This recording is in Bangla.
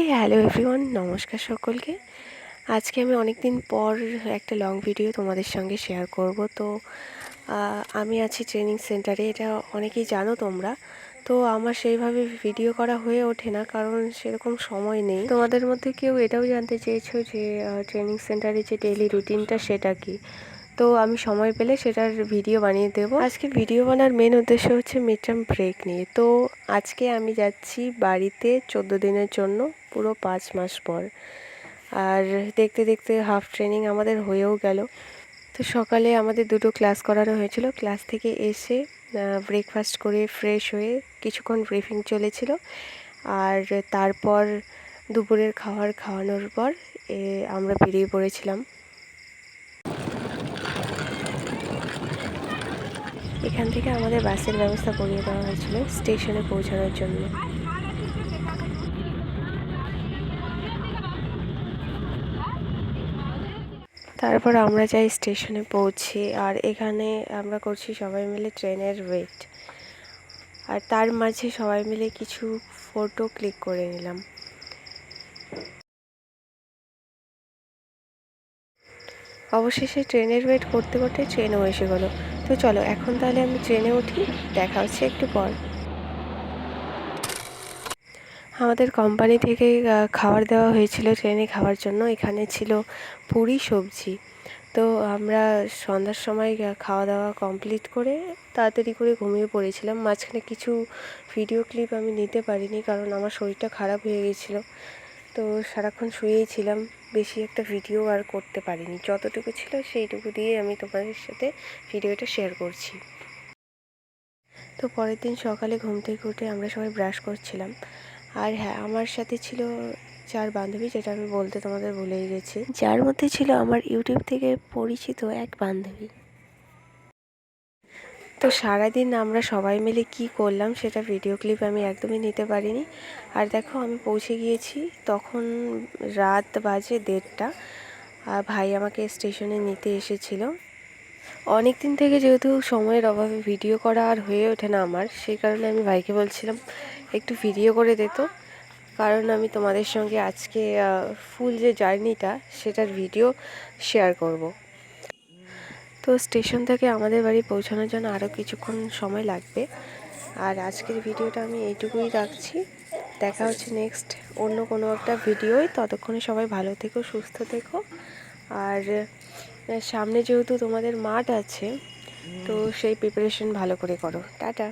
হে হ্যালো এভরিওয়ান নমস্কার সকলকে। আজকে আমি অনেক দিন পর একটা লং ভিডিও তোমাদের সঙ্গে শেয়ার করব। তো আমি আছি ট্রেনিং সেন্টারে এটা অনেকেই জানো তোমরা। তো, আমার সেইভাবে ভিডিও করা হয়ে ওঠে না, কারণ সেরকম সময় নেই। তোমাদের মধ্যে কেউ এটাও জানতে চেয়েছো যে ট্রেনিং সেন্টারে যে ডেলি রুটিনটা সেটা কি? তো আমি সময় পেলে সেটার ভিডিও বানিয়ে দেবো। আজকে ভিডিও বানার মেন উদ্দেশ্য হচ্ছে মিড ব্রেক নিয়ে। তো আজকে আমি যাচ্ছি বাড়িতে চোদ্দ দিনের জন্য, পুরো পাঁচ মাস পর। আর দেখতে দেখতে হাফ ট্রেনিং আমাদের হয়েও গেল। তো সকালে আমাদের দুটো ক্লাস করানো হয়েছিল। ক্লাস থেকে এসে ব্রেকফাস্ট করে ফ্রেশ হয়ে কিছুক্ষণ ব্রিফিং চলেছিল। আর তারপর দুপুরের খাবার খাওয়ানোর পর আমরা বেরিয়ে পড়েছিলাম। এখান থেকে আমাদের বাসের ব্যবস্থা করিয়ে দেওয়া হয়েছিল স্টেশনে পৌঁছানোর জন্য। তারপর আমরা যাই স্টেশনে পৌঁছে আর এখানে আমরা করছি সবাই মিলে ট্রেনের ওয়েট। আর তার মাঝে সবাই মিলে কিছু ফটো ক্লিক করে নিলাম। অবশেষে ট্রেনের ওয়েট করতে করতে ট্রেনও এসে গেলো। তো চলো, এখন তাহলে আমি ট্রেনে উঠি, দেখা হচ্ছে একটু পর। আমাদের কোম্পানি থেকে খাবার দেওয়া হয়েছিল ট্রেনে খাওয়ার জন্য, এখানে ছিল পুরি সবজি। তো আমরা সন্ধ্যার সময় খাওয়া দাওয়া কমপ্লিট করে তাড়াতাড়ি করে ঘুমিয়ে পড়েছিলাম। মাঝখানে কিছু ভিডিও ক্লিপ আমি নিতে পারিনি, কারণ আমার শরীরটা খারাপ হয়ে গেছিল। তো সারাক্ষণ শুয়েই ছিলাম। বেশি একটা ভিডিও আর করতে পারিনি। যতটুকু ছিল সেইটুকু দিয়ে আমি তোমাদের সাথে ভিডিওটা শেয়ার করছি। তো পরের দিন সকালে ঘুম থেকে উঠে আমরা সবাই ব্রাশ করছিলাম। আর হ্যাঁ আমার সাথে ছিল চার বান্ধবী, যেটা আমি বলতে তোমাদের ভুলেই গেছি। যার মধ্যে ছিল আমার ইউটিউব থেকে পরিচিত এক বান্ধবী। তো সারাদিন আমরা সবাই মিলে কি করলাম সেটা ভিডিও ক্লিপ আমি একদমই নিতে পারিনি। আর দেখো, আমি পৌঁছে গিয়েছি তখন রাত বাজে দেড়টা। আর ভাই আমাকে স্টেশনে নিতে এসেছিল। অনেক দিন থেকে যেহেতু সময়ের অভাবে ভিডিও করা আর হয়ে ওঠে না আমার, সেই কারণে আমি ভাইকে বলছিলাম, একটু ভিডিও করে দে তো। কারণ আমি তোমাদের সঙ্গে আজকে ফুল যে জার্নিটা সেটার ভিডিও শেয়ার করব। তো স্টেশন থেকে আমাদের বাড়ি পৌঁছানোর জন্য আরও কিছুক্ষণ সময় লাগবে। আর আজকের ভিডিওটা আমি এইটুকুই রাখছি। দেখা হচ্ছে নেক্সট অন্য কোনো একটা ভিডিওই ততক্ষণে সবাই ভালো থেকো, সুস্থ থেকো। আর সামনে যেহেতু তোমাদের মাঠ আছে, তো সেই প্রিপারেশন ভালো করে করো। টাটা।